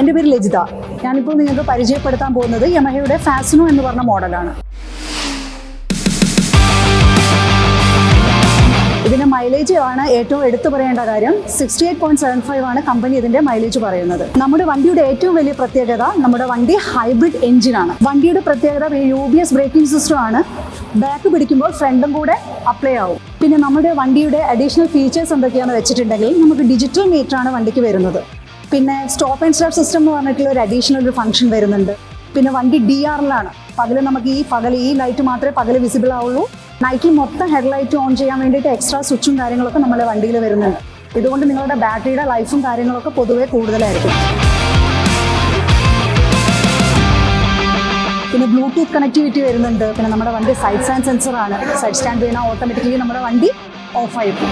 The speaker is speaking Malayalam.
എന്റെ പേര് ലജിത. ഞാനിപ്പോൾ നിങ്ങൾക്ക് പരിചയപ്പെടുത്താൻ പോകുന്നത് യമഹയുടെ ഫാസിനോ എന്ന് പറഞ്ഞ മോഡലാണ്. ഇതിന്റെ മൈലേജ് ആണ് ഏറ്റവും എടുത്തു പറയേണ്ട കാര്യം. Sixty eight point seven five ആണ് കമ്പനി ഇതിന്റെ മൈലേജ് പറയുന്നത്. നമ്മുടെ വണ്ടിയുടെ ഏറ്റവും വലിയ പ്രത്യേകത നമ്മുടെ വണ്ടി ഹൈബ്രിഡ് എഞ്ചിനാണ് വണ്ടിയുടെ പ്രത്യേകത U B S braking system ആണ്. ബാക്ക് പിടിക്കുമ്പോൾ ഫ്രണ്ടും കൂടെ അപ്ലൈ ആവും. പിന്നെ നമ്മുടെ വണ്ടിയുടെ അഡീഷണൽ ഫീച്ചേഴ്സ് എന്തൊക്കെയാണെന്ന് വെച്ചിട്ടുണ്ടെങ്കിൽ നമുക്ക് ഡിജിറ്റൽ മീറ്റർ ആണ് വണ്ടിക്ക് വരുന്നത്. പിന്നെ സ്റ്റോപ്പ് ആൻഡ് സ്റ്റാർട്ട് സിസ്റ്റം എന്ന് പറഞ്ഞിട്ടുള്ള ഒരു അഡീഷണൽ ഒരു ഫംഗ്ഷൻ വരുന്നുണ്ട്. പിന്നെ വണ്ടി ഡി ആറിലാണ് പകൽ നമുക്ക് ഈ പകൽ ഈ ലൈറ്റ് മാത്രമേ പകൽ വിസിബിൾ ആവുള്ളൂ. നൈറ്റിൽ മൊത്തം ഹെഡ്ലൈറ്റ് ഓൺ ചെയ്യാൻ വേണ്ടിയിട്ട് എക്സ്ട്രാ സ്വിച്ചും കാര്യങ്ങളൊക്കെ നമ്മുടെ വണ്ടിയിൽ വരുന്നുണ്ട്. ഇതുകൊണ്ട് നിങ്ങളുടെ ബാറ്ററിയുടെ ലൈഫും കാര്യങ്ങളൊക്കെ പൊതുവേ കൂടുതലായിരിക്കും. പിന്നെ ബ്ലൂടൂത്ത് കണക്ടിവിറ്റി വരുന്നുണ്ട്. പിന്നെ നമ്മുടെ വണ്ടി സൈഡ് സ്റ്റാൻഡ് ആണ്. സൈഡ് സ്റ്റാൻഡ് വീണാൽ ഓട്ടോമാറ്റിക്കലി നമ്മുടെ വണ്ടി ഓഫ് ആയിരിക്കും.